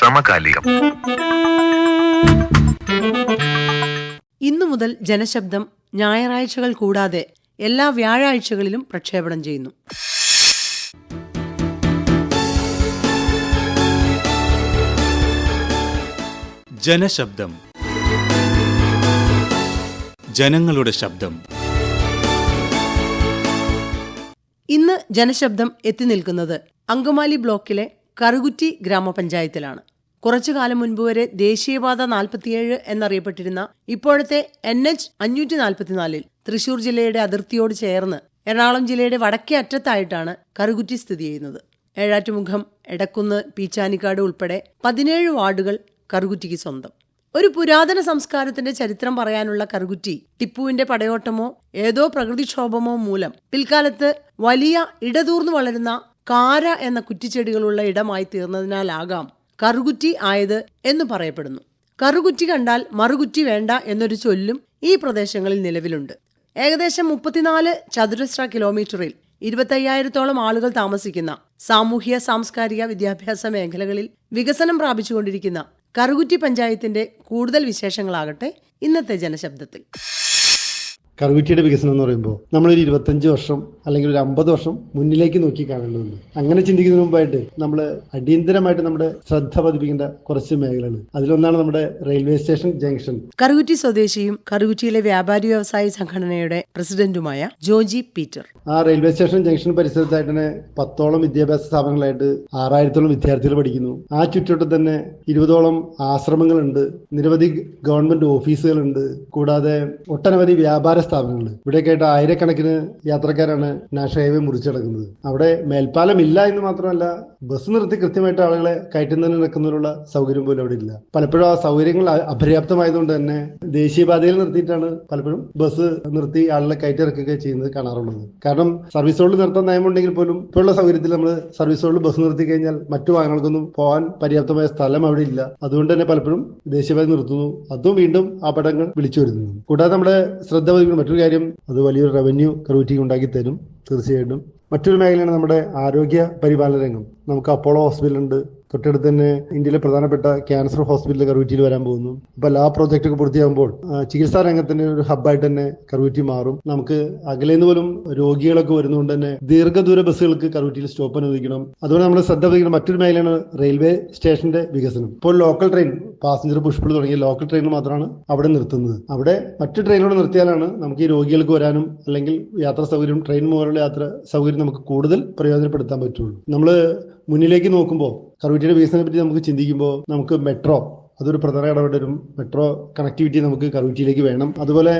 സമകാലികം. ഇന്നു മുതൽ ജനശബ്ദം ഞായറാഴ്ചകൾ കൂടാതെ എല്ലാ വ്യാഴാഴ്ചകളിലും പ്രക്ഷേപണം ചെയ്യുന്നു. ജനശബ്ദം. ജനങ്ങളുടെ ശബ്ദം. ഇന്ന് ജനശബ്ദം എത്തി നിൽക്കുന്നത് അങ്കമാലി ബ്ലോക്കിലെ കറുകുറ്റി ഗ്രാമപഞ്ചായത്തിലാണ്. കുറച്ചു കാലം മുൻപ് വരെ ദേശീയപാത നാൽപ്പത്തിയേഴ് എന്നറിയപ്പെട്ടിരുന്ന ഇപ്പോഴത്തെ എൻ എച്ച് അഞ്ഞൂറ്റി നാൽപ്പത്തിനാലിൽ തൃശൂർ ജില്ലയുടെ അതിർത്തിയോട് ചേർന്ന് എറണാകുളം ജില്ലയുടെ വടക്കേ അറ്റത്തായിട്ടാണ് കറുകുറ്റി സ്ഥിതി ചെയ്യുന്നത്. ഏഴാറ്റുമുഖം എടക്കുന്ന് പീച്ചാനിക്കാട് ഉൾപ്പെടെ പതിനേഴ് വാർഡുകൾ കറുകുറ്റിക്ക് സ്വന്തം. ഒരു പുരാതന സംസ്കാരത്തിന്റെ ചരിത്രം പറയാനുള്ള കറുകുറ്റി ടിപ്പുവിന്റെ പടയോട്ടമോ ഏതോ പ്രകൃതിക്ഷോഭമോ മൂലം പിൽക്കാലത്ത് വലിയ ഇടതൂർന്നു വളരുന്ന കാര എന്ന കുറ്റിച്ചെടികളുള്ള ഇടമായി തീർന്നതിനാലാകാം കറുകുറ്റി ആയത് എന്ന് പറയപ്പെടുന്നു. കറുകുറ്റി കണ്ടാൽ മറുകുറ്റി വേണ്ട എന്നൊരു ചൊല്ലും ഈ പ്രദേശങ്ങളിൽ നിലവിലുണ്ട്. ഏകദേശം മുപ്പത്തിനാല് ചതുരശ്ര കിലോമീറ്ററിൽ ഇരുപത്തയ്യായിരത്തോളം ആളുകൾ താമസിക്കുന്ന സാമൂഹ്യ സാംസ്കാരിക വിദ്യാഭ്യാസ മേഖലകളിൽ വികസനം പ്രാപിച്ചുകൊണ്ടിരിക്കുന്ന കറുകുറ്റി പഞ്ചായത്തിന്റെ കൂടുതൽ വിശേഷങ്ങളാകട്ടെ ഇന്നത്തെ ജനശബ്ദത്തിൽ. കറുകുറ്റിയുടെ വികസനം എന്ന് പറയുമ്പോൾ നമ്മളൊരു ഇരുപത്തഞ്ച് വർഷം അല്ലെങ്കിൽ ഒരു അമ്പത് വർഷം മുന്നിലേക്ക് നോക്കി കാണേണ്ടതുണ്ട്. അങ്ങനെ ചിന്തിക്കുന്നതിന് മുമ്പായിട്ട് നമ്മൾ അടിയന്തരമായിട്ട് നമ്മുടെ ശ്രദ്ധ പതിപ്പിക്കേണ്ട കുറച്ച് മേഖലകൾ അതിലൊന്നാണ് നമ്മുടെ റെയിൽവേ സ്റ്റേഷൻ ജംഗ്ഷൻ. കറുകുറ്റി സ്വദേശിയും കറുകുറ്റിയിലെ വ്യാപാരി വ്യവസായി സംഘടനയുടെ പ്രസിഡന്റുമായ ജോജി പീറ്റർ. ആ റെയിൽവേ സ്റ്റേഷൻ ജംഗ്ഷൻ പരിസരത്തായിട്ട് തന്നെ പത്തോളം വിദ്യാഭ്യാസ സ്ഥാപനങ്ങളായിട്ട് ആറായിരത്തോളം വിദ്യാർത്ഥികൾ പഠിക്കുന്നു. ആ ചുറ്റുവട്ടത്ത് തന്നെ ഇരുപതോളം ആശ്രമങ്ങളുണ്ട്. നിരവധി ഗവൺമെന്റ് ഓഫീസുകളുണ്ട്. കൂടാതെ ഒട്ടനവധി വ്യാപാര സ്ഥാപനങ്ങൾ കേട്ട ആയിരക്കണക്കിന് യാത്രക്കാരാണ് നാഷണൽ ഹൈവേ മുറിച്ചടക്കുന്നത് അവിടെ മേൽപ്പാലം ഇല്ല എന്ന് മാത്രമല്ല ബസ് നിർത്തി കൃത്യമായിട്ട് ആളുകളെ കയറ്റുന്നതിന് നിൽക്കുന്നതിനുള്ള സൗകര്യം പോലും അവിടെ ഇല്ല. പലപ്പോഴും ആ സൗകര്യങ്ങൾ അപര്യാപ്തമായതുകൊണ്ട് തന്നെ ദേശീയപാതയിൽ നിർത്തിയിട്ടാണ് പലപ്പോഴും ബസ് നിർത്തി ആളുകളെ കയറ്റി ഇറക്കുകയൊക്കെ ചെയ്യുന്നത് കാണാറുള്ളത്. കാരണം സർവീസ് റോഡിൽ നിർത്താൻ നയമുണ്ടെങ്കിൽ പോലും ഇപ്പോഴുള്ള സൗകര്യത്തിൽ നമ്മൾ സർവീസ് റോഡിൽ ബസ് നിർത്തി കഴിഞ്ഞാൽ മറ്റു വാഹനങ്ങൾക്കൊന്നും പോകാൻ പര്യാപ്തമായ സ്ഥലം അവിടെ ഇല്ല. അതുകൊണ്ട് തന്നെ പലപ്പോഴും ദേശീയപാത നിർത്തുന്നു. അതും വീണ്ടും അപകടങ്ങൾ വിളിച്ചു വരുന്നു കൂടാതെ നമ്മുടെ ശ്രദ്ധ മറ്റൊരു കാര്യം അത് വലിയൊരു റവന്യൂ കറുവിറ്റിക്ക് ഉണ്ടാക്കി തരും തീർച്ചയായിട്ടും. മറ്റൊരു മേഖലയാണ് നമ്മുടെ ആരോഗ്യ പരിപാലന രംഗം നമുക്ക് അപ്പോളോ ഹോസ്പിറ്റൽ ഉണ്ട് തൊട്ടടുത്ത് തന്നെ ഇന്ത്യയിലെ പ്രധാനപ്പെട്ട ക്യാൻസർ ഹോസ്പിറ്റൽ കറുവറ്റിയിൽ വരാൻ പോകുന്നു. അപ്പൊ ലാ പ്രോജക്റ്റ് ഒക്കെ പൂർത്തിയാകുമ്പോൾ ചികിത്സാ രംഗത്തിന്റെ ഒരു ഹബ്ബായിട്ട് തന്നെ കറുവറ്റി മാറും. നമുക്ക് അകലേന്ന് പോലും രോഗികളൊക്കെ വരുന്നതുകൊണ്ട് തന്നെ ദീർഘദൂര ബസ്സുകൾക്ക് കറുവറ്റിയിൽ സ്റ്റോപ്പ് അനുവദിക്കണം. അതുപോലെ നമ്മൾ ശ്രദ്ധ പതിക്കുന്ന മറ്റൊരു മേഖലയാണ് റെയിൽവേ സ്റ്റേഷന്റെ വികസനം. ഇപ്പോൾ ലോക്കൽ ട്രെയിൻ പാസഞ്ചർ പുഷ്പിൾ തുടങ്ങിയ ലോക്കൽ ട്രെയിൻ മാത്രമാണ് അവിടെ നിർത്തുന്നത്. അവിടെ മറ്റു ട്രെയിനിലൂടെ നിർത്തിയാലാണ് നമുക്ക് ഈ രോഗികൾക്ക് വരാനും അല്ലെങ്കിൽ യാത്രാ സൗകര്യം ട്രെയിൻ മുതലുള്ള യാത്ര സൗകര്യം നമുക്ക് കൂടുതൽ പ്രയോജനപ്പെടുത്താൻ പറ്റുള്ളൂ. നമ്മൾ മുന്നിലേക്ക് നോക്കുമ്പോൾ കറുവറ്റിയുടെ വികസനത്തെ പറ്റി നമുക്ക് ചിന്തിക്കുമ്പോൾ നമുക്ക് മെട്രോ അതൊരു പ്രധാന ഇടപെട വരും മെട്രോ കണക്ടിവിറ്റി നമുക്ക് കറൂറ്റിയിലേക്ക് വേണം. അതുപോലെ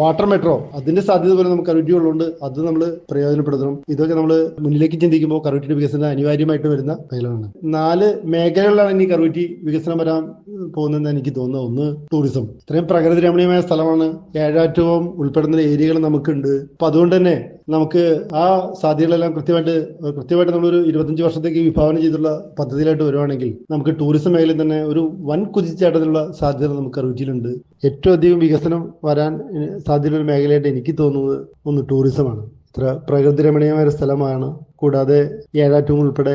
വാട്ടർ മെട്രോ അതിന്റെ സാധ്യത പോലെ നമുക്ക് കറൂറ്റി ഉള്ളതുകൊണ്ട് അത് നമ്മൾ പ്രയോജനപ്പെടുത്തണം. ഇതൊക്കെ നമ്മൾ മുന്നിലേക്ക് ചിന്തിക്കുമ്പോൾ കറുവറ്റിയുടെ വികസനം അനിവാര്യമായിട്ട് വരുന്ന മേഖലകളാണ്. നാല് മേഖലകളിലാണ് ഇനി കറൂറ്റി വികസനം വരാൻ പോകുന്നതെന്ന് എനിക്ക് തോന്നുന്നത് ഒന്ന് ടൂറിസം ഇത്രയും പ്രകൃതി രമണീയമായ സ്ഥലമാണ്. ഏഴാറ്റവും ഉൾപ്പെടുന്ന ഏരിയകൾ നമുക്കുണ്ട്. അപ്പൊ അതുകൊണ്ട് തന്നെ നമുക്ക് ആ സാധ്യതകളെല്ലാം കൃത്യമായിട്ട് കൃത്യമായിട്ട് നമ്മളൊരു ഇരുപത്തഞ്ച് വർഷത്തേക്ക് വിഭാവനം ചെയ്തിട്ടുള്ള പദ്ധതിയിലായിട്ട് വരുവാണെങ്കിൽ നമുക്ക് ടൂറിസം മേഖലയിൽ തന്നെ ഒരു വൻ കുതിച്ചാട്ടത്തിലുള്ള സാധ്യത നമുക്ക് റുചിയിലുണ്ട് ഏറ്റവും അധികം വികസനം വരാൻ സാധ്യതയുള്ള മേഖലയായിട്ട് എനിക്ക് തോന്നുന്നത് ഒന്ന് ടൂറിസമാണ് ഇത്ര പ്രകൃതി രമണീയമായ സ്ഥലമാണ്. കൂടാതെ ഏഴാറ്റവും ഉൾപ്പെടെ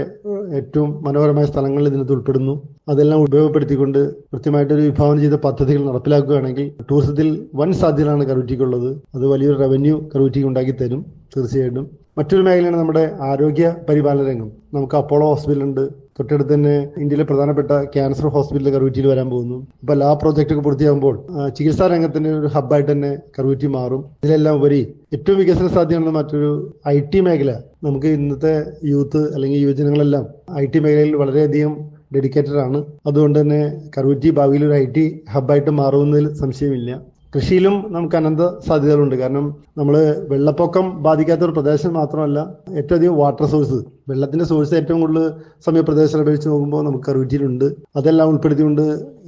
ഏറ്റവും മനോഹരമായ സ്ഥലങ്ങൾ ഇതിനകത്ത് ഉൾപ്പെടുന്നു. അതെല്ലാം ഉപയോഗപ്പെടുത്തിക്കൊണ്ട് കൃത്യമായിട്ടൊരു വിഭാവനം ചെയ്ത പദ്ധതികൾ നടപ്പിലാക്കുകയാണെങ്കിൽ ടൂറിസത്തിൽ വൻ സാധ്യതയാണ് കറുറ്റിക്കുള്ളത് അത് വലിയൊരു റവന്യൂ കറുറ്റിക്ക് ഉണ്ടാക്കി തരും തീർച്ചയായിട്ടും. മറ്റൊരു മേഖലയാണ് നമ്മുടെ ആരോഗ്യ പരിപാലന രംഗം നമുക്ക് അപ്പോളോ ഹോസ്പിറ്റൽ ഉണ്ട്. തൊട്ടടുത്ത് തന്നെ ഇന്ത്യയിലെ പ്രധാനപ്പെട്ട ക്യാൻസർ ഹോസ്പിറ്റൽ കറുവറ്റിയിൽ വരാൻ പോകുന്നു. അപ്പൊ ലാ പ്രോജക്റ്റ് ഒക്കെ പൂർത്തിയാകുമ്പോൾ ചികിത്സാ രംഗത്തിന്റെ ഒരു ഹബ്ബായിട്ട് തന്നെ കറുവറ്റി മാറും. ഇതിലെല്ലാം ഉപരി ഏറ്റവും വികസന സാധ്യതയുള്ള മറ്റൊരു ഐ ടി മേഖല നമുക്ക് ഇന്നത്തെ യൂത്ത് അല്ലെങ്കിൽ യുവജനങ്ങളെല്ലാം ഐ ടി മേഖലയിൽ വളരെയധികം ഡെഡിക്കേറ്റഡ് ആണ്. അതുകൊണ്ട് തന്നെ കറുവറ്റി ഭാവിയിൽ ഒരു ഐ ടി ഹബ്ബായിട്ട് മാറുമെന്നതിൽ സംശയമില്ല. കൃഷിയിലും നമുക്ക് അനന്ത സാധ്യതകളുണ്ട്. കാരണം നമ്മൾ വെള്ളപ്പൊക്കം ബാധിക്കാത്ത ഒരു പ്രദേശം മാത്രമല്ല ഏറ്റവും അധികം വാട്ടർ സോഴ്സ് വെള്ളത്തിന്റെ സോഴ്സ് ഏറ്റവും കൂടുതൽ സമയ പ്രദേശം അപേക്ഷിച്ച് നോക്കുമ്പോൾ നമുക്ക് അറിവിറ്റിയിലുണ്ട് അതെല്ലാം ഉൾപ്പെടുത്തിക്കൊണ്ട്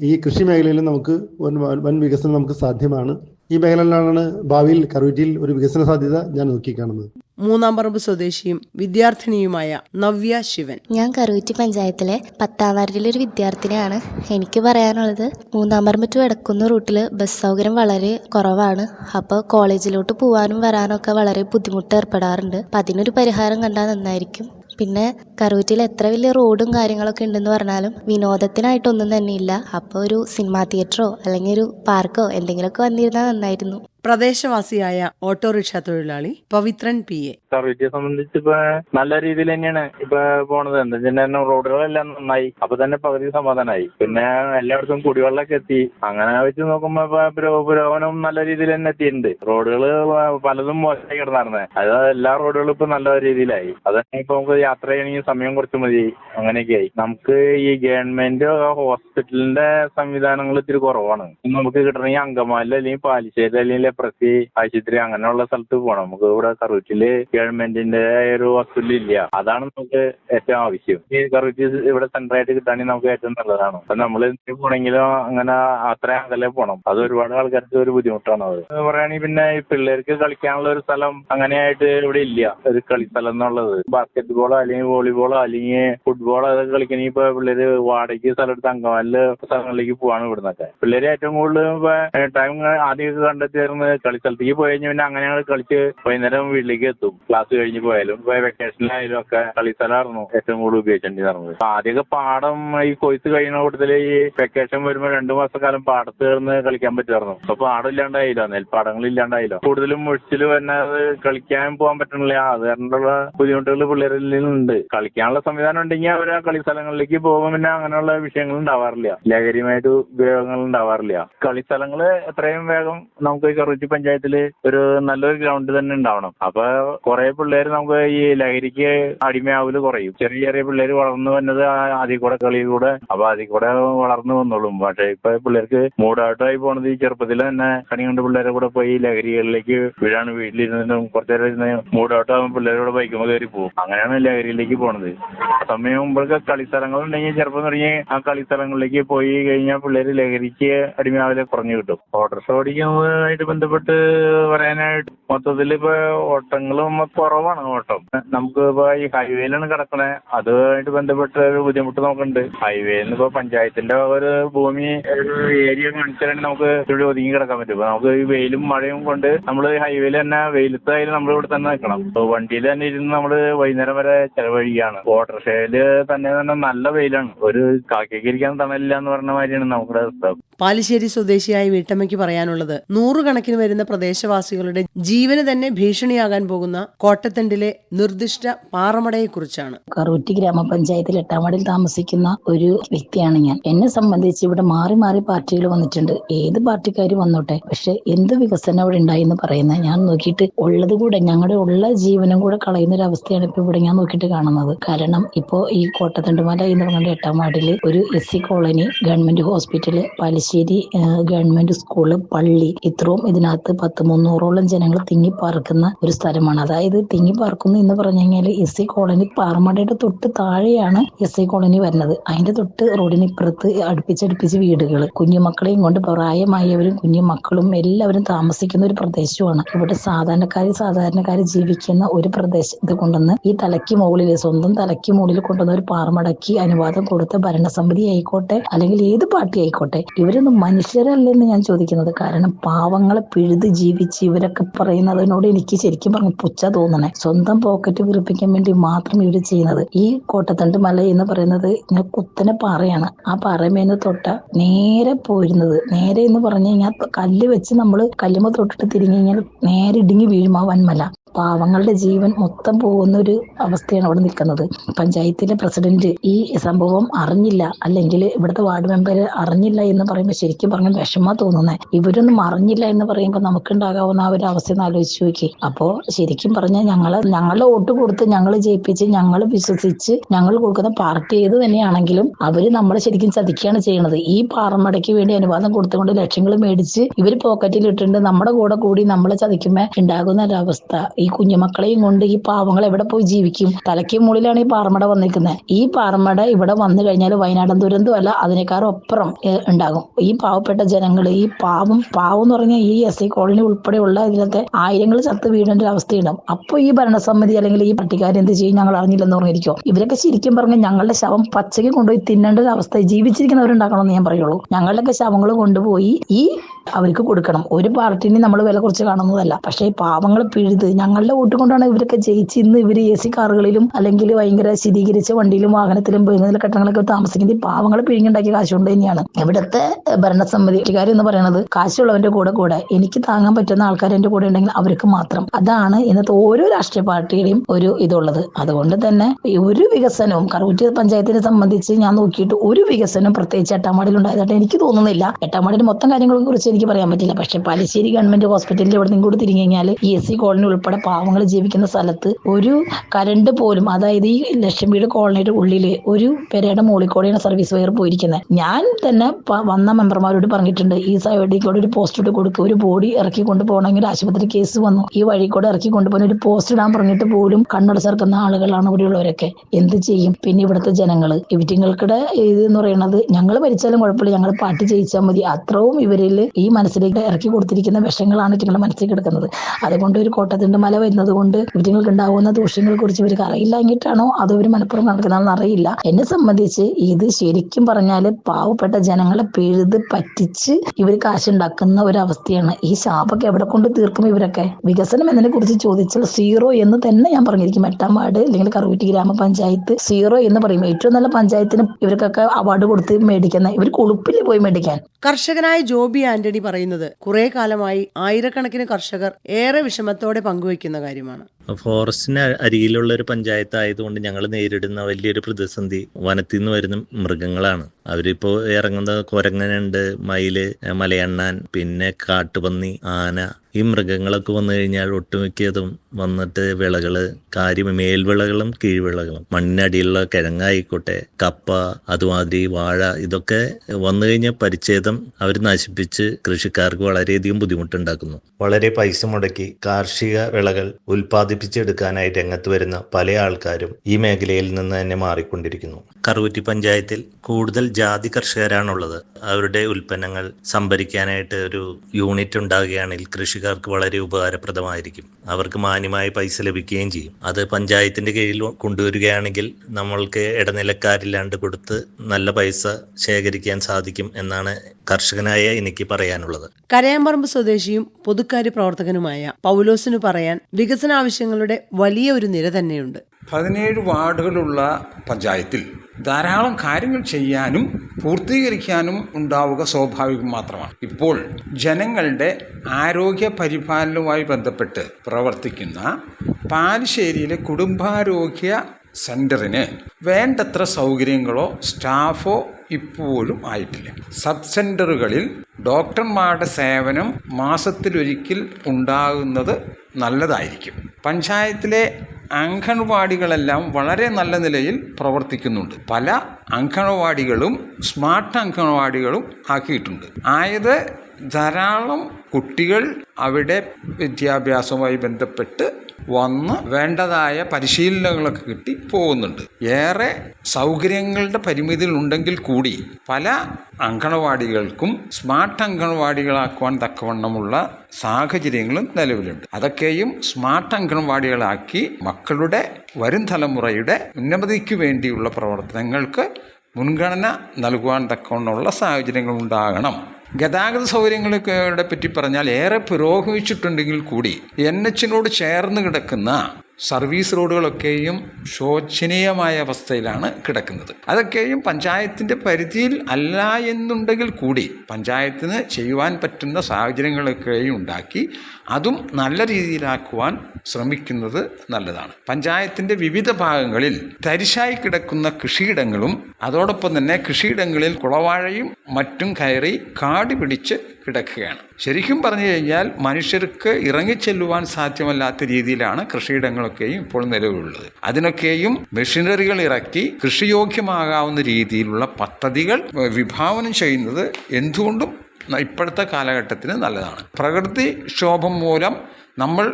ഈ കൃഷി മേഖലയിലും നമുക്ക് വൻ വൻ വികസനം നമുക്ക് സാധ്യമാണ്. ഈ മേഖലയിലാണ് ഭാവിയിൽ കറുറ്റിയിൽ ഒരു വികസന സാധ്യത ഞാൻ നോക്കിക്കാണുന്നത്. മൂന്നാം പറമ്പ് സ്വദേശിയും വിദ്യാർത്ഥിനിയുമായ നവ്യ ശിവൻ. ഞാൻ കറുവറ്റി പഞ്ചായത്തിലെ പത്താം വാർഡിലെ ഒരു വിദ്യാർത്ഥിനിയാണ്. എനിക്ക് പറയാനുള്ളത് മൂന്നാം പറമ്പ് ടു എടക്കുന്ന റൂട്ടിൽ ബസ് സൗകര്യം വളരെ കുറവാണ്. അപ്പോൾ കോളേജിലോട്ട് പോകാനും വരാനും ഒക്കെ വളരെ ബുദ്ധിമുട്ട് ഏർപ്പെടാറുണ്ട്. അപ്പം അതിനൊരു പരിഹാരം കണ്ടാൽ നന്നായിരിക്കും. പിന്നെ കറൂറ്റിൽ എത്ര വലിയ റോഡും കാര്യങ്ങളൊക്കെ ഉണ്ടെന്ന് പറഞ്ഞാലും വിനോദത്തിനായിട്ടൊന്നും തന്നെ ഇല്ല അപ്പോൾ ഒരു സിനിമാ തിയേറ്ററോ അല്ലെങ്കിൽ ഒരു പാർക്കോ എന്തെങ്കിലുമൊക്കെ വന്നിരുന്നാൽ നന്നായിരുന്നു. പ്രദേശവാസിയായ ഓട്ടോറിക്ഷ തൊഴിലാളി പവിത്രൻ പി എ. വീട്ടിയെ സംബന്ധിച്ച് ഇപ്പൊ നല്ല രീതിയിൽ തന്നെയാണ് ഇപ്പൊ പോണത്. എന്താ റോഡുകളെല്ലാം നന്നായി. അപ്പൊ തന്നെ പകുതി സമാധാനമായി പിന്നെ എല്ലായിടത്തും കുടിവെള്ളമൊക്കെ എത്തി. അങ്ങനെ വെച്ച് നോക്കുമ്പോ പുരോഗമനം നല്ല രീതിയിൽ തന്നെ എത്തിയിട്ടുണ്ട്. റോഡുകൾ പലതും മോശമായി കിടന്നായിരുന്നെ. അത് എല്ലാ റോഡുകളും ഇപ്പൊ നല്ല രീതിയിലായി. അതന്നെ ഇപ്പൊ നമുക്ക് യാത്ര ചെയ്യണമെങ്കിൽ സമയം കുറച്ച് മതി. അങ്ങനെയൊക്കെയായി നമുക്ക് ഈ ഗവൺമെന്റ് ഹോസ്പിറ്റലിന്റെ സംവിധാനങ്ങൾ ഇത്തിരി കുറവാണ്. നമുക്ക് കിട്ടണമെങ്കിൽ അങ്കമാലി അല്ലെങ്കിൽ പാലിശ്ശേരി അല്ലെങ്കിൽ ലെപ്രസി ആശുപത്രി അങ്ങനെയുള്ള സ്ഥലത്ത് പോകണം നമുക്ക് ഇവിടെ കറൂറ്റിൽ ഗവൺമെന്റിന്റെ ഒരു ഹോസ്പിറ്റൽ ഇല്ല അതാണ് നമുക്ക് ഏറ്റവും ആവശ്യം. ഈ കറൂറ്റി ഇവിടെ സെന്റർ ആയിട്ട് കിട്ടാണെങ്കിൽ നമുക്ക് ഏറ്റവും നല്ലതാണ്. അപ്പൊ നമ്മൾ പോണെങ്കിലും അങ്ങനെ അത്ര അകലെ പോകണം അത് ഒരുപാട് ആൾക്കാർക്ക് ഒരു ബുദ്ധിമുട്ടാണ് അത്. പറയുകയാണെങ്കിൽ പിന്നെ ഈ പിള്ളേർക്ക് കളിക്കാനുള്ള ഒരു സ്ഥലം അങ്ങനെയായിട്ട് ഇവിടെ ഇല്ല. ഒരു കളിസ്ഥലം എന്നുള്ളത്. ബാസ്കറ്റ് ബോളോ അല്ലെങ്കിൽ വോളിബോളോ അല്ലെങ്കിൽ ഫുട്ബോളോ അതൊക്കെ കളിക്കണമെങ്കിൽ ഇപ്പൊ പിള്ളേര് വാടകയ്ക്ക് സ്ഥലം എടുത്ത് അങ്കമാലിൽ സ്ഥലങ്ങളിലേക്ക് പോവാണ് ഇവിടുന്നൊക്കെ. പിള്ളേര് ഏറ്റവും കൂടുതൽ ടൈം ആദ്യമൊക്കെ കണ്ടെത്തിയിരുന്നത് കളിസ്ഥലത്തേക്ക് പോയി കഴിഞ്ഞാൽ പിന്നെ അങ്ങനെയാണ് കളിച്ച് വൈകുന്നേരം വീട്ടിലേക്ക് എത്തും. ക്ലാസ് കഴിഞ്ഞ് പോയാലും. ഇപ്പൊ വെക്കേഷനിലായാലും ഒക്കെ കളിസ്ഥലമായിരുന്നു ഏറ്റവും കൂടുതൽ ഉപയോഗിച്ചിട്ടുണ്ടായിരുന്നത് അപ്പൊ ആദ്യമൊക്കെ പാടം ഈ കൊയ്ത്ത് കഴിയുന്ന കൂട്ടത്തിൽ ഈ വെക്കേഷൻ വരുമ്പോൾ രണ്ടു മാസക്കാലം പാടത്ത് കയറുന്ന കളിക്കാൻ പറ്റുമായിരുന്നു. അപ്പൊ പാടം ഇല്ലാണ്ടായില്ല. നെൽപ്പാടങ്ങൾ ഇല്ലാണ്ടായില്ല. കൂടുതലും മുഴിച്ചിൽ അത് കളിക്കാൻ പോകാൻ പറ്റണില്ല. അത് കാരണമുള്ള ബുദ്ധിമുട്ടുകൾ പിള്ളേരിൽ നിന്നുണ്ട് കളിക്കാനുള്ള സംവിധാനം ഉണ്ടെങ്കിൽ അവർ ആ കളി സ്ഥലങ്ങളിലേക്ക് പോകുമ്പോൾ പിന്നെ അങ്ങനെയുള്ള വിഷയങ്ങൾ ഉണ്ടാവാറില്ല. ലഹരിയുമായിട്ട് ഉപയോഗങ്ങൾ ഉണ്ടാവാറില്ല. കളിസ്ഥലങ്ങൾ എത്രയും വേഗം നമുക്ക് ഈ കറുച്ചി പഞ്ചായത്തിൽ ഒരു നല്ലൊരു ഗ്രൗണ്ട് തന്നെ ഉണ്ടാവണം. അപ്പൊ കുറെ പിള്ളേർ നമുക്ക് ഈ ലഹരിക്ക് അടിമയാവൽ കുറയും. ചെറിയ ചെറിയ പിള്ളേർ വളർന്നു വന്നത് അതിൽ കൂടെ കളി കൂടെ അപ്പൊ അതിൽ കൂടെ വളർന്നു വന്നോളും. പക്ഷെ ഇപ്പൊ പിള്ളേർക്ക് മൂടായിട്ടായി പോണത് ഈ ചെറുപ്പത്തിൽ തന്നെ കണി കണ്ട പിള്ളേരെ കൂടെ പോയി ലഹരികളിലേക്ക് വീഴാണ്. വീട്ടിലിരുന്നിട്ടും കുറച്ചു നേരം ഇരുന്ന് മൂഡാട്ടാകുമ്പോൾ പിള്ളേരോട് ബൈക്കുമ്പോൾ കയറി പോകും അങ്ങനെയാണ് ലഹരിയിലേക്ക് പോണത്. സമയം മുമ്പൊക്കെ കളിസ്ഥലങ്ങൾ ഉണ്ടെങ്കിൽ ചെറുപ്പം തുടങ്ങി ആ കളിസ്ഥലങ്ങളിലേക്ക് പോയി കഴിഞ്ഞാൽ പിള്ളേര് ലഹരിക്ക് അടിമയാവലെ കുറഞ്ഞു കിട്ടും. ഓട്ടോറിക്ഷ ഓടിക്കുന്നതുമായിട്ട് ബന്ധപ്പെട്ട് പറയാനായിട്ട് മൊത്തത്തിൽ ഇപ്പൊ ഓട്ടങ്ങളും കുറവാണ് ഓട്ടം. നമുക്ക് ഇപ്പൊ ഈ ഹൈവേയിലാണ് കിടക്കണേ. അതുമായിട്ട് ബന്ധപ്പെട്ട ഒരു ബുദ്ധിമുട്ട് നമുക്കുണ്ട്. ഹൈവേന്ന് ഇപ്പൊ പഞ്ചായത്തിന്റെ ഒരു ഭൂമി ഒരു ഏരിയ കാണിച്ചാലാണ് നമുക്ക് ഇവിടെ ഒതുങ്ങി കിടക്കാൻ പറ്റും. നമുക്ക് ഈ വെയിലും മഴയും കൊണ്ട് നമ്മൾ ഹൈവേയിൽ തന്നെ വെയിലത്തായാലും നമ്മൾ ഇവിടെ തന്നെ നിൽക്കണം. ഇപ്പൊ വണ്ടിയിൽ തന്നെ ഇരുന്ന് നമ്മൾ വൈകുന്നേരം വരെ ചെലവഴിക്കുകയാണ്. വാട്ടർ തന്നെ തന്നെ നല്ല വെയിലാണ്. ഒരു കാക്കയ്ക്ക് ഇരിക്കാൻ തണലില്ല എന്ന് പറഞ്ഞ മാതിരിയാണ് നമ്മുടെ അവസ്ഥ. പാലിശ്ശേരി സ്വദേശിയായ വീട്ടമ്മയ്ക്ക് പറയാനുള്ളത് നൂറുകണക്കിന് വരുന്ന പ്രദേശവാസികളുടെ ജീവന് തന്നെ ഭീഷണിയാകാൻ പോകുന്ന കോട്ടത്തണ്ടിലെ നിർദ്ദിഷ്ട പാറമടയെക്കുറിച്ചാണ്. കറുറ്റി ഗ്രാമപഞ്ചായത്തിൽ എട്ടാം താമസിക്കുന്ന ഒരു വ്യക്തിയാണ് ഞാൻ. എന്നെ സംബന്ധിച്ച് ഇവിടെ മാറി മാറി പാർട്ടികൾ വന്നിട്ടുണ്ട്. ഏത് പാർട്ടിക്കാർ വന്നോട്ടെ പക്ഷെ എന്ത് വികസനം അവിടെ ഉണ്ടായി എന്ന് പറയുന്നത് ഞാൻ നോക്കിയിട്ട് ഉള്ളത് കൂടെ ഞങ്ങളുടെ ഉള്ള ജീവനും കൂടെ കളയുന്ന ഒരു അവസ്ഥയാണ് ഇപ്പൊ ഇവിടെ ഞാൻ നോക്കിയിട്ട് കാണുന്നത്. കാരണം ഇപ്പോ ഈ കോട്ടത്തണ്ടുമല എന്ന് പറഞ്ഞ എട്ടാം വാർഡിൽ ഒരു S C colony government hospital Palassery ഏഹ്, ഗവൺമെന്റ് സ്കൂൾ പള്ളി ഇത്രയും ഇതിനകത്ത് പത്ത് മുന്നൂറോളം ജനങ്ങൾ തിങ്ങി പാർക്കുന്ന ഒരു സ്ഥലമാണ്. അതായത് തിങ്ങി പാർക്കുന്നു എന്ന് പറഞ്ഞു കഴിഞ്ഞാൽ എസ് സി കോളനി പാറമടയുടെ തൊട്ട് താഴെയാണ് എസ് സി കോളനി വരുന്നത്. അതിന്റെ തൊട്ട് റോഡിന് ഇപ്പുറത്ത് അടുപ്പിച്ചടുപ്പിച്ച് വീടുകൾ കുഞ്ഞുമക്കളെയും കൊണ്ട് പ്രായമായവരും കുഞ്ഞു മക്കളും എല്ലാവരും താമസിക്കുന്ന ഒരു പ്രദേശമാണ് ഇവിടെ സാധാരണക്കാർ സാധാരണക്കാർ ജീവിക്കുന്ന ഒരു പ്രദേശത്ത് കൊണ്ടുവന്ന് ഈ തലയ്ക്ക് മുകളിൽ സ്വന്തം തലയ്ക്ക് മുകളിൽ കൊണ്ടുവന്ന ഒരു പാറമടക്കി അനുവാദം കൊടുത്ത ഭരണസമിതി ആയിക്കോട്ടെ അല്ലെങ്കിൽ ഏത് പാർട്ടി ആയിക്കോട്ടെ ഇവരൊന്നും മനുഷ്യരല്ലെന്ന് ഞാൻ ചോദിക്കുന്നത്. കാരണം പാവങ്ങളെ പിഴുത് ജീവിച്ച് ഇവരൊക്കെ പറയുന്നതിനോട് എനിക്ക് ശരിക്കും പറഞ്ഞ പുച്ച തോന്നണേ. സ്വന്തം പോക്കറ്റ് വിറപ്പിക്കാൻ വേണ്ടി മാത്രം ഇവർ ചെയ്യുന്നത്. ഈ കോട്ടത്തണ്ട് മല എന്ന് പറയുന്നത് ഇങ്ങനെ കുത്തനെ പാറയാണ്. ആ പാറമേന്ന് തൊട്ട നേരെ പോയിരുന്നത് നേരെ എന്ന് പറഞ്ഞു കഴിഞ്ഞാൽ കല്ല് വെച്ച് നമ്മൾ കല്ലുമ്മ തൊട്ടിട്ട് തിരിഞ്ഞു കഴിഞ്ഞാൽ നേരെ ഇടുങ്ങി വീഴും വൻമല. പാവങ്ങളുടെ ജീവൻ മൊത്തം പോകുന്ന ഒരു അവസ്ഥയാണ് അവിടെ നിൽക്കുന്നത്. പഞ്ചായത്തിലെ പ്രസിഡന്റ് ഈ സംഭവം അറിഞ്ഞില്ല. അല്ലെങ്കിൽ ഇവിടുത്തെ വാർഡ് മെമ്പർ അറിഞ്ഞില്ല എന്ന് പറയുമ്പോൾ ശരിക്കും പറഞ്ഞാൽ വിഷമ തോന്നുന്നത് ഇവരൊന്നും അറിഞ്ഞില്ല എന്ന് പറയുമ്പോൾ നമുക്കുണ്ടാകാവുന്ന ആ ഒരു അവസ്ഥ ഒന്ന് ആലോചിച്ച് നോക്കി. അപ്പോൾ ശരിക്കും പറഞ്ഞാൽ ഞങ്ങൾ ഞങ്ങളുടെ വോട്ട് കൊടുത്ത് ഞങ്ങൾ ജയിപ്പിച്ച് ഞങ്ങൾ വിശ്വസിച്ച് ഞങ്ങൾ കൊടുക്കുന്ന പാർട്ടി ഏത് തന്നെയാണെങ്കിലും അവർ നമ്മളെ ശരിക്കും ചതിക്കുകയാണ് ചെയ്യുന്നത്. ഈ പാറമടയ്ക്ക് വേണ്ടി അനുവാദം കൊടുത്തുകൊണ്ട് ലക്ഷങ്ങൾ മേടിച്ച് ഇവർ പോക്കറ്റിൽ ഇട്ടിട്ടുണ്ട് നമ്മുടെ കൂടെ കൂടി നമ്മളെ ചതിക്കുമ്പോൾ ഉണ്ടാകുന്ന ഒരവസ്ഥ ഈ കുഞ്ഞുമക്കളെയും കൊണ്ട് ഈ പാവങ്ങൾ എവിടെ പോയി ജീവിക്കും? തലയ്ക്ക് മുകളിലാണ് ഈ പാറമട വന്നിരിക്കുന്നത്. ഈ പാറമട ഇവിടെ വന്നു കഴിഞ്ഞാൽ വയനാടൻ ദുരന്തമല്ല അതിനേക്കാളും ഒപ്പുറം ഉണ്ടാകും. ഈ പാവപ്പെട്ട ജനങ്ങൾ ഈ പാവം പാവം എന്ന് പറഞ്ഞാൽ ഈ എസ് ഐ കോളനി ഉൾപ്പെടെയുള്ള ഇതിലത്തെ ആയിരങ്ങൾ ചത്ത് വീഴേണ്ട ഒരു അവസ്ഥയുണ്ടാവും. അപ്പോൾ ഈ ഭരണസമിതി അല്ലെങ്കിൽ ഈ പട്ടിക്കാർ എന്ത് ചെയ്യും? ഞങ്ങൾ അറിഞ്ഞില്ലെന്ന് പറഞ്ഞിരിക്കും. ഇവരൊക്കെ ശരിക്കും പറഞ്ഞ ഞങ്ങളുടെ ശവം പച്ചയ്ക്ക് കൊണ്ടുപോയി തിന്നേണ്ട ഒരു അവസ്ഥ ജീവിച്ചിരിക്കുന്നവരുണ്ടാക്കണമെന്ന് ഞാൻ പറയുള്ളൂ. ഞങ്ങളുടെയൊക്കെ ശവങ്ങൾ കൊണ്ടുപോയി ഈ അവർക്ക് കൊടുക്കണം. ഒരു പാർട്ടിനെ നമ്മൾ വില കുറച്ച് കാണുന്നതല്ല. പക്ഷേ ഈ പാവങ്ങൾ പിഴുത് ഞങ്ങളുടെ വോട്ട് കൊണ്ടാണ് ഇവരൊക്കെ ജയിച്ച് ഇന്ന് ഇവർ എ സി കാറുകളിലും അല്ലെങ്കിൽ ഭയങ്കര ശീതീകരിച്ച വണ്ടിയിലും വാഹനത്തിലും ബഹുനില കെട്ടങ്ങളൊക്കെ താമസിക്കുന്നത് ഈ പാവങ്ങളെ പിഴിഞ്ഞുണ്ടാക്കിയ കാശ് കൊണ്ട് തന്നെയാണ്. ഇവിടുത്തെ ഭരണസമിതിക്കാർ എന്ന് പറയുന്നത് കാശുള്ളവന്റെ കൂടെ കൂടെ. എനിക്ക് താങ്ങാൻ പറ്റുന്ന ആൾക്കാർ എന്റെ കൂടെ ഉണ്ടെങ്കിൽ അവർക്ക് മാത്രം. അതാണ് ഇന്നത്തെ ഓരോ രാഷ്ട്രീയ പാർട്ടിയുടെയും ഒരു ഇതുള്ളത്. അതുകൊണ്ട് തന്നെ ഒരു വികസനവും കറുകുറ്റി പഞ്ചായത്തിനെ സംബന്ധിച്ച് ഞാൻ നോക്കിയിട്ട് ഒരു വികസനം പ്രത്യേകിച്ച് എട്ടാമാടിയിൽ ഉണ്ടായതായിട്ട് എനിക്ക് തോന്നുന്നില്ല. എട്ടാമാടിയുടെ മൊത്തം കാര്യങ്ങളെ കുറിച്ച് എനിക്ക് പറയാൻ പറ്റില്ല. പക്ഷെ പലശ്ശേരി ഗവൺമെന്റ് ഹോസ്പിറ്റലിൽ ഇവിടെ നിന്ന് കൂടി തിരിഞ്ഞു കഴിഞ്ഞാൽ ഇ എസ് സി കോളനി ഉൾപ്പെടെ പാവങ്ങൾ ജീവിക്കുന്ന സ്ഥലത്ത് ഒരു കരണ്ട് പോലും അതായത് ഈ ലക്ഷം വീട് കോളനിയുടെ ഉള്ളിൽ ഒരു പെരയുടെ മുകളിൽ കൂടെയാണ് സർവീസ് വയർ പോയിരിക്കുന്നത്. ഞാൻ തന്നെ വന്ന മെമ്പർമാരോട് പറഞ്ഞിട്ടുണ്ട് ഈ സൈഡിൽ കൂടെ ഒരു പോസ്റ്റ് ഇട്ട് കൊടുക്കുക ഒരു ബോഡി ഇറക്കി കൊണ്ടുപോകണമെങ്കിൽ ആശുപത്രി കേസ് വന്നു. ഈ വഴി കൂടെ ഇറക്കി കൊണ്ടുപോകാൻ ഒരു പോസ്റ്റ് ഇടാൻ പറഞ്ഞിട്ട് പോലും കണ്ണട ചേർക്കുന്ന ആളുകളാണ് ഇവിടെയുള്ളവരൊക്കെ എന്ത് ചെയ്യും? പിന്നെ ഇവിടുത്തെ ജനങ്ങൾ ഇവറ്റിങ്ങൾക്കിടെ ഇത് എന്ന് പറയുന്നത് ഞങ്ങൾ മരിച്ചാലും കുഴപ്പമില്ല ഞങ്ങൾ പാട്ട് ജയിച്ചാൽ മതി. അത്രയും ഇവരിൽ ഈ മനസ്സിലേക്ക് ഇറക്കി കൊടുത്തിരിക്കുന്ന വിഷങ്ങളാണ് ഇവരുടെ മനസ്സിലേക്ക് എടുക്കുന്നത്. അതുകൊണ്ട് ഒരു കോട്ടത്തിന്റെ മല വരുന്നത് കൊണ്ട് ഇവറ്റിങ്ങൾക്ക് ഉണ്ടാകുന്ന ദോഷങ്ങളെ കുറിച്ച് ഇവർക്ക് അറിയില്ലാഞ്ഞിട്ടാണോ അത് ഇവർ മലപ്പുറം നടക്കുന്നതെന്ന് അറിയില്ല. എന്നെ സംബന്ധിച്ച് ഇത് ശരിക്കും പറഞ്ഞാൽ പാവപ്പെട്ട ജനങ്ങളെ പെഴുത് പറ്റിച്ച് ഇവർ കാശുണ്ടാക്കുന്ന ഒരു അവസ്ഥയാണ് ഈ ശാപൊക്കെ എവിടെ കൊണ്ട് തീർക്കും ഇവരൊക്കെ? വികസനം എന്നതിനെ കുറിച്ച് ചോദിച്ചാൽ സീറോ എന്ന് തന്നെ ഞാൻ പറഞ്ഞിരിക്കും. എട്ടാം വാർഡ് അല്ലെങ്കിൽ കറുകുറ്റി ഗ്രാമപഞ്ചായത്ത് സീറോ എന്ന് പറയും. ഏറ്റവും നല്ല പഞ്ചായത്തിന് ഇവർക്കൊക്കെ അവാർഡ് കൊടുത്ത് മേടിക്കുന്ന ഇവർ കൊളുപ്പിൽ പോയി മേടിക്കാൻ. കർഷകനായ ജോബി ആന്റണി പറയുന്നത് കുറെ കാലമായി ആയിരക്കണക്കിന് കർഷകർ ഏറെ വിഷമത്തോടെ പങ്കുവയ്ക്കുന്ന കാര്യമാണ്. ഫോറസ്റ്റിന് അരികിലുള്ള ഒരു പഞ്ചായത്ത് ആയതുകൊണ്ട് ഞങ്ങൾ നേരിടുന്ന വലിയൊരു പ്രതിസന്ധി വനത്തിൽ നിന്ന് വരുന്ന മൃഗങ്ങളാണ്. അവരിപ്പോ ഇറങ്ങുന്ന കുരങ്ങനുണ്ട് മയിൽ മലയണ്ണാൻ പിന്നെ കാട്ടുപന്നി ആന. ഈ മൃഗങ്ങളൊക്കെ വന്നു കഴിഞ്ഞാൽ ഒട്ടുമിക്കതും വന്നിട്ട് വിളകൾ കാര്യം മേൽവിളകളും കീഴ്വിളകളും. മണ്ണിനടിയിലുള്ള കിഴങ്ങായിക്കോട്ടെ കപ്പ അതുമാതിരി വാഴ ഇതൊക്കെ വന്നു കഴിഞ്ഞ പരിച്ഛേദം അവർ നശിപ്പിച്ച് കൃഷിക്കാർക്ക് വളരെയധികം ബുദ്ധിമുട്ടുണ്ടാക്കുന്നു. വളരെ പൈസ മുടക്കി കാർഷിക വിളകൾ ഉൽപ്പാദിപ്പിച്ചെടുക്കാനായി രംഗത്ത് വരുന്ന പല ആൾക്കാരും ഈ മേഖലയിൽ നിന്ന് തന്നെ മാറിക്കൊണ്ടിരിക്കുന്നു. കറുകുറ്റി പഞ്ചായത്തിൽ കൂടുതൽ ജാതി കർഷകരാണുള്ളത്. അവരുടെ ഉൽപ്പന്നങ്ങൾ സംഭരിക്കാനായിട്ട് ഒരു യൂണിറ്റ് ഉണ്ടാകുകയാണെങ്കിൽ കൃഷിക്കാർക്ക് വളരെ ഉപകാരപ്രദമായിരിക്കും. അവർക്ക് മാന്യമായ പൈസ ലഭിക്കുകയും ചെയ്യും. അത് പഞ്ചായത്തിന്റെ കീഴിൽ കൊണ്ടുവരികയാണെങ്കിൽ നമ്മൾക്ക് ഇടനിലക്കാരില്ലാണ്ട് കൊടുത്ത് നല്ല പൈസ ശേഖരിക്കാൻ സാധിക്കും എന്നാണ് കർഷകനായ എനിക്ക് പറയാനുള്ളത്. കരയാമ്പറമ്പ് സ്വദേശിയും പൊതുക്കാര്യ പ്രവർത്തകനുമായ പൗലോസിന് പറയാൻ വികസന ആവശ്യങ്ങളുടെ വലിയ ഒരു നിര തന്നെയുണ്ട്. പതിനേഴ് വാർഡുകളുള്ള പഞ്ചായത്തിൽ ധാരാളം കാര്യങ്ങൾ ചെയ്യാനും പൂർത്തീകരിക്കാനും ഉണ്ടാവുക സ്വാഭാവികം മാത്രമാണ്. ഇപ്പോൾ ജനങ്ങളുടെ ആരോഗ്യ പരിപാലനവുമായി ബന്ധപ്പെട്ട് പ്രവർത്തിക്കുന്ന പാലശ്ശേരിയിലെ കുടുംബാരോഗ്യ സെന്ററിന് വേണ്ടത്ര സൗകര്യങ്ങളോ സ്റ്റാഫോ ഇപ്പോഴും ആയിട്ടില്ല. സബ് സെന്ററുകളിൽ ഡോക്ടർമാരുടെ സേവനം മാസത്തിലൊരിക്കൽ ഉണ്ടാകുന്നത് നല്ലതായിരിക്കും. പഞ്ചായത്തിലെ അംഗൻവാടികളെല്ലാം വളരെ നല്ല നിലയിൽ പ്രവർത്തിക്കുന്നുണ്ട്. പല അംഗൻവാടികളും സ്മാർട്ട് അംഗൻവാടികളും ആക്കിയിട്ടുണ്ട്. ആയത് ധാരാളം കുട്ടികൾ അവിടെ വിദ്യാഭ്യാസവുമായി ബന്ധപ്പെട്ട് വന്ന് വേണ്ടതായ പരിശീലനങ്ങളൊക്കെ കിട്ടി പോകുന്നുണ്ട്. ഏറെ സൗകര്യങ്ങളുടെ പരിമിതിയിലുണ്ടെങ്കിൽ കൂടി പല അങ്കണവാടികൾക്കും സ്മാർട്ട് അങ്കണവാടികളാക്കുവാൻ തക്കവണ്ണമുള്ള സാഹചര്യങ്ങളും നിലവിലുണ്ട്. അതൊക്കെയും സ്മാർട്ട് അങ്കണവാടികളാക്കി മക്കളുടെ വരും തലമുറയുടെ ഉന്നമതിക്ക് വേണ്ടിയുള്ള പ്രവർത്തനങ്ങൾക്ക് മുൻഗണന നൽകുവാൻ തക്കവണ്ണമുള്ള സാഹചര്യങ്ങൾ ഉണ്ടാകണം. ഗതാഗത സൗകര്യങ്ങളെ പറ്റി പറഞ്ഞാൽ ഏറെ പുരോഗമിച്ചിട്ടുണ്ടെങ്കിൽ കൂടി എൻ എച്ചിനോട് ചേർന്ന് കിടക്കുന്ന സർവീസ് റോഡുകളൊക്കെയും ശോചനീയമായ അവസ്ഥയിലാണ് കിടക്കുന്നത്. അതൊക്കെയും പഞ്ചായത്തിന്റെ പരിധിയിൽ അല്ല എന്നുണ്ടെങ്കിൽ കൂടി പഞ്ചായത്തിന് ചെയ്യുവാൻ പറ്റുന്ന സാഹചര്യങ്ങളൊക്കെയും ഉണ്ടാക്കി അതും നല്ല രീതിയിലാക്കുവാൻ ശ്രമിക്കുന്നത് നല്ലതാണ്. പഞ്ചായത്തിന്റെ വിവിധ ഭാഗങ്ങളിൽ തരിശായി കിടക്കുന്ന കൃഷിയിടങ്ങളും അതോടൊപ്പം തന്നെ കൃഷിയിടങ്ങളിൽ കുളവാഴയും മറ്റും കയറി കാടി പിടിച്ച് കിടക്കുകയാണ്. ശരിക്കും പറഞ്ഞു കഴിഞ്ഞാൽ മനുഷ്യർക്ക് ഇറങ്ങിച്ചെല്ലുവാൻ സാധ്യമല്ലാത്ത രീതിയിലാണ് കൃഷിയിടങ്ങളൊക്കെയും ഇപ്പോൾ നിലവിലുള്ളത്. അതിനൊക്കെയും മെഷീനറികൾ ഇറക്കി കൃഷിയോഗ്യമാകാവുന്ന രീതിയിലുള്ള പദ്ധതികൾ വിഭാവനം ചെയ്യുന്നത് എന്തുകൊണ്ടും ഇപ്പോഴത്തെ കാലഘട്ടത്തിന് നല്ലതാണ്. പ്രകൃതി ക്ഷോഭം മൂലം നമ്മൾ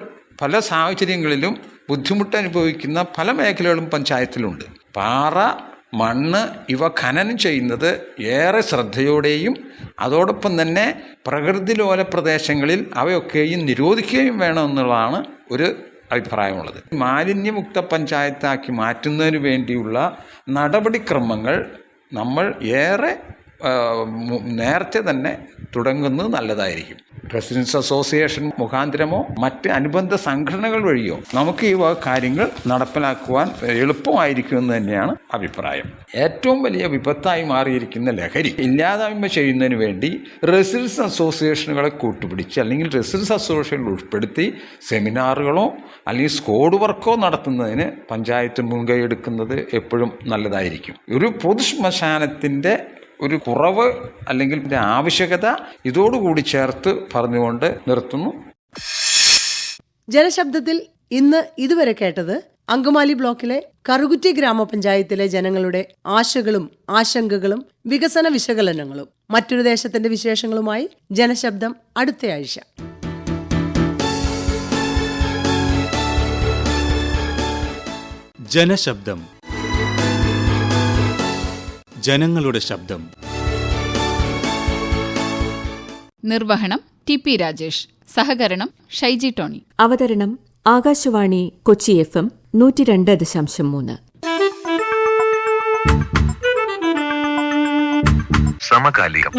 പല സാഹചര്യങ്ങളിലും ബുദ്ധിമുട്ട് അനുഭവിക്കുന്ന പല മേഖലകളും പഞ്ചായത്തിലുണ്ട്. പാറ മണ്ണ് ഇവ ഖനനം ചെയ്യുന്നത് ഏറെ ശ്രദ്ധയോടെയും അതോടൊപ്പം തന്നെ പ്രകൃതിലോല പ്രദേശങ്ങളിൽ അവയൊക്കെയും നിരോധിക്കുകയും വേണമെന്നുള്ളതാണ് ഒരു അഭിപ്രായമുള്ളത്. മാലിന്യമുക്ത പഞ്ചായത്താക്കി മാറ്റുന്നതിന് വേണ്ടിയുള്ള നടപടിക്രമങ്ങൾ നമ്മൾ ഏറെ നേരത്തെ തന്നെ തുടങ്ങുന്നത് നല്ലതായിരിക്കും. റെസിഡൻസ് അസോസിയേഷൻ മുഖാന്തരമോ മറ്റ് അനുബന്ധ സംഘടനകൾ വഴിയോ നമുക്ക് ഈ വക കാര്യങ്ങൾ നടപ്പിലാക്കുവാൻ എളുപ്പമായിരിക്കും എന്ന് തന്നെയാണ് അഭിപ്രായം. ഏറ്റവും വലിയ വിപത്തായി മാറിയിരിക്കുന്ന ലഹരി ഇല്ലാതായ്മ ചെയ്യുന്നതിന് വേണ്ടി റെസിഡൻസ് അസോസിയേഷനുകളെ കൂട്ടുപിടിച്ച് അല്ലെങ്കിൽ റെസിഡൻസ് അസോസിയേഷനിൽ ഉൾപ്പെടുത്തി സെമിനാറുകളോ അല്ലെങ്കിൽ സ്കോഡ് വർക്കോ നടത്തുന്നതിന് പഞ്ചായത്ത് മുൻകൈ എടുക്കുന്നത് എപ്പോഴും നല്ലതായിരിക്കും. ഒരു പൊതു ശ്മശാനത്തിന്റെ ഒരു കുറവ് അല്ലെങ്കിൽ ഇതിന്റെ ആവശ്യകത ഇതോടുകൂടി ചേർത്ത് പറഞ്ഞുകൊണ്ട് നിർത്തുന്നു. ജനശബ്ദത്തിൽ ഇന്ന് ഇതുവരെ കേട്ടത് അങ്കമാലി ബ്ലോക്കിലെ കറുകുറ്റി ഗ്രാമപഞ്ചായത്തിലെ ജനങ്ങളുടെ ആശകളും ആശങ്കകളും വികസന വിശകലനങ്ങളും. മറ്റൊരു ദേശത്തിന്റെ വിശേഷങ്ങളുമായി ജനശബ്ദം അടുത്തയാഴ്ച ജനശബ്ദം ജനങ്ങളുടെ ശബ്ദം. നിർവഹണം ടി പി രാജേഷ്. സഹകരണം ഷൈജി ടോണി. അവതരണം ആകാശവാണി കൊച്ചി എഫ് എം നൂറ്റി രണ്ട് ദശാംശം മൂന്ന്. സമകാലികം.